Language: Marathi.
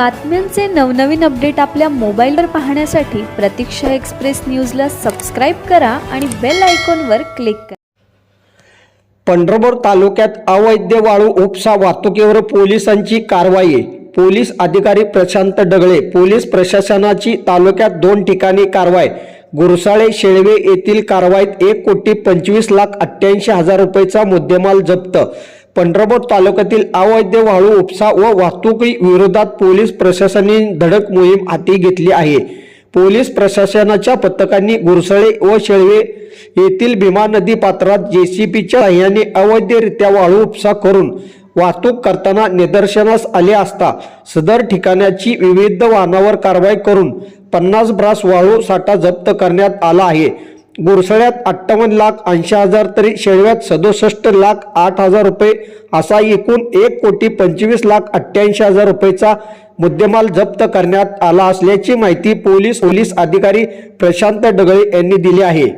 बातम्यांचे नवनवीन अपडेट आपल्या मोबाईलवर पाहण्यासाठी प्रतीक्षा एक्सप्रेस न्यूजला सबस्क्राईब करा आणि बेल आयकॉनवर क्लिक करा. पंढरपूर तालुक्यात अवैध वाळू उपसा वाहतुकीवर पोलिसांची कारवाई. पोलीस अधिकारी प्रशांत डगळे पोलीस प्रशासनाची तालुक्यात दोन ठिकाणी कारवाई. गुरसाळे शेळवे येथील कारवाईत एक कोटी पंचवीस लाख अठ्ठ्याऐंशी हजार रुपयेचा मुद्देमाल जप्त. पंढरपूर तालुक्यातील अवैध वाळू उपसा व वाहतुकी विरोधात पोलीस प्रशासनाने धडक मोहीम हाती घेतली आहे. पोलीस प्रशासनाच्या पथकांनी गुरसळे व शेळवे येथील भीमा नदी पात्रात जेसीबीच्या साह्याने अवैधरित्या वाळू उपसा करून वाहतूक करताना निदर्शनास आले असता सदर ठिकाणाची विविध वाहनावर कारवाई करून पन्नास ब्रास वाळू साठा जप्त करण्यात आला आहे. गुरसळ्यात अठ्ठावन्न लाख ऐंशी हजार तरी शेळव्यात सदुसष्ट लाख आठ हजार रुपये असा एकूण एक कोटी पंचवीस लाख अठ्ठ्याऐंशी हजार रुपयेचा मुद्देमाल जप्त करण्यात आला असल्याची माहिती पोलीस पोलीस अधिकारी प्रशांत डगळे यांनी दिली आहे.